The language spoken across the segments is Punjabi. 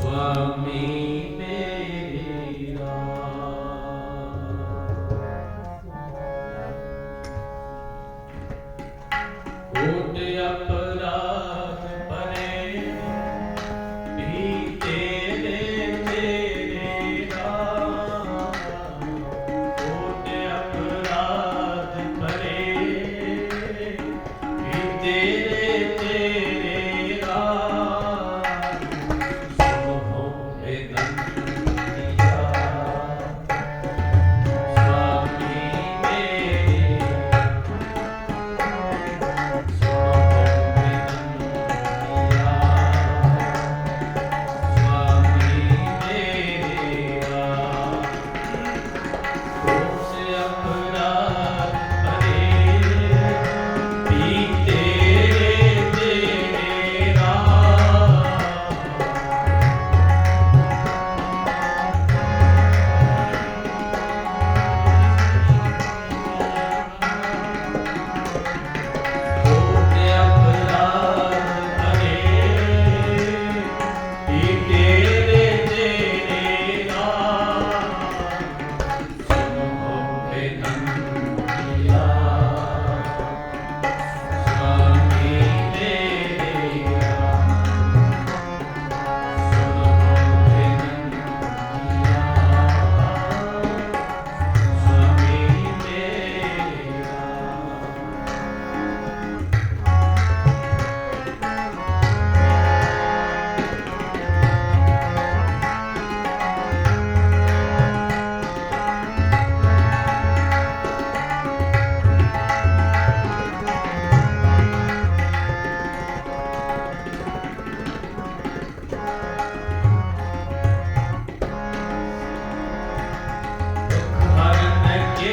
Swami.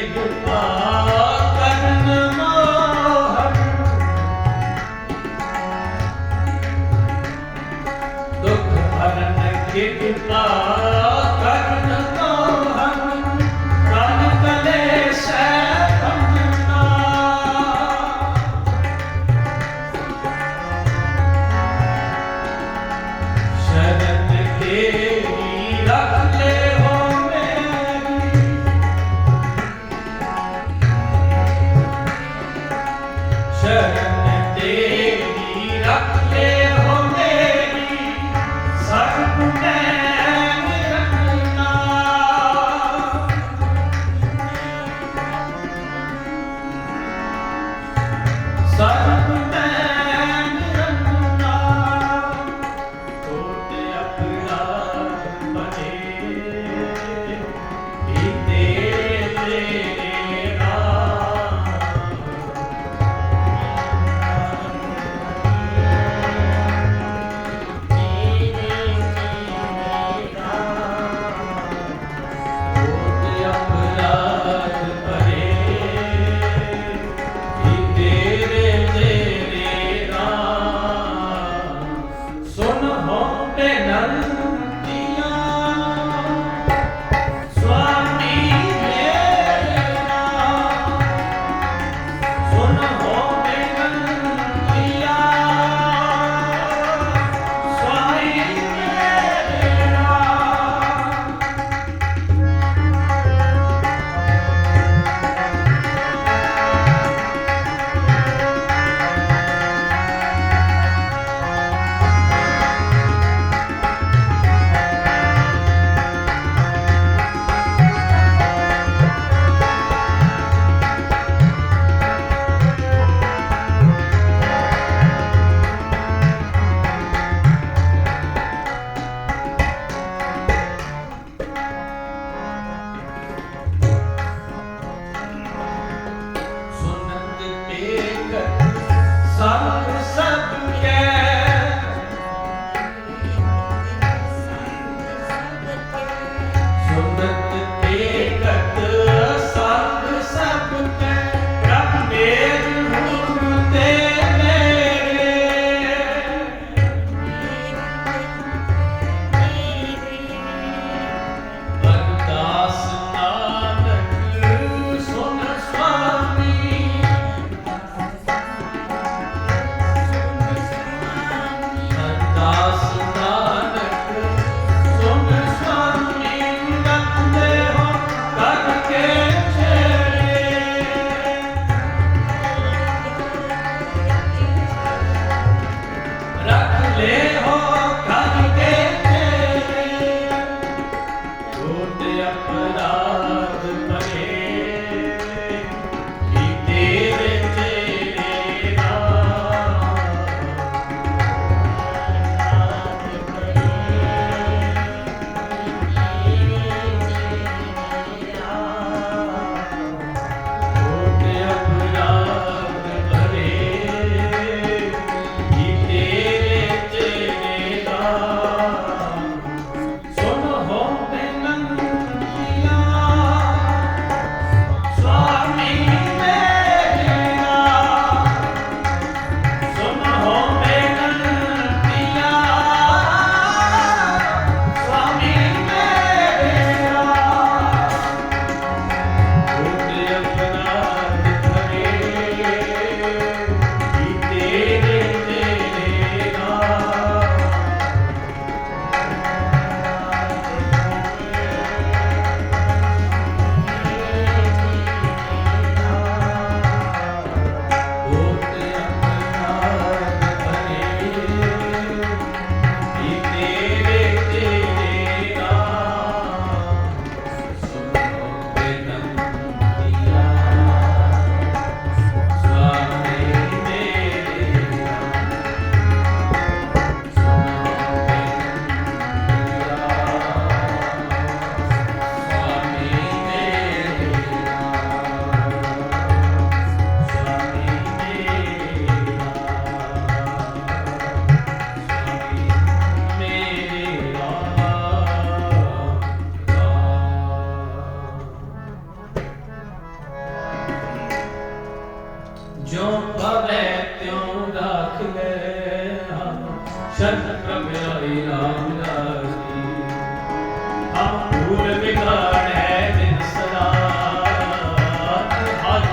goodbye. ਝੂਠ ਅਪਰਾਧ ਪਰੇ ਜੋ ਭਵੇ ਤਿਉ ਰਾਖ ਲੈ ਹਮ ਸ਼ਰਨ ਪ੍ਰਭ ਆਈ ਰਾਮ ਰਾਮ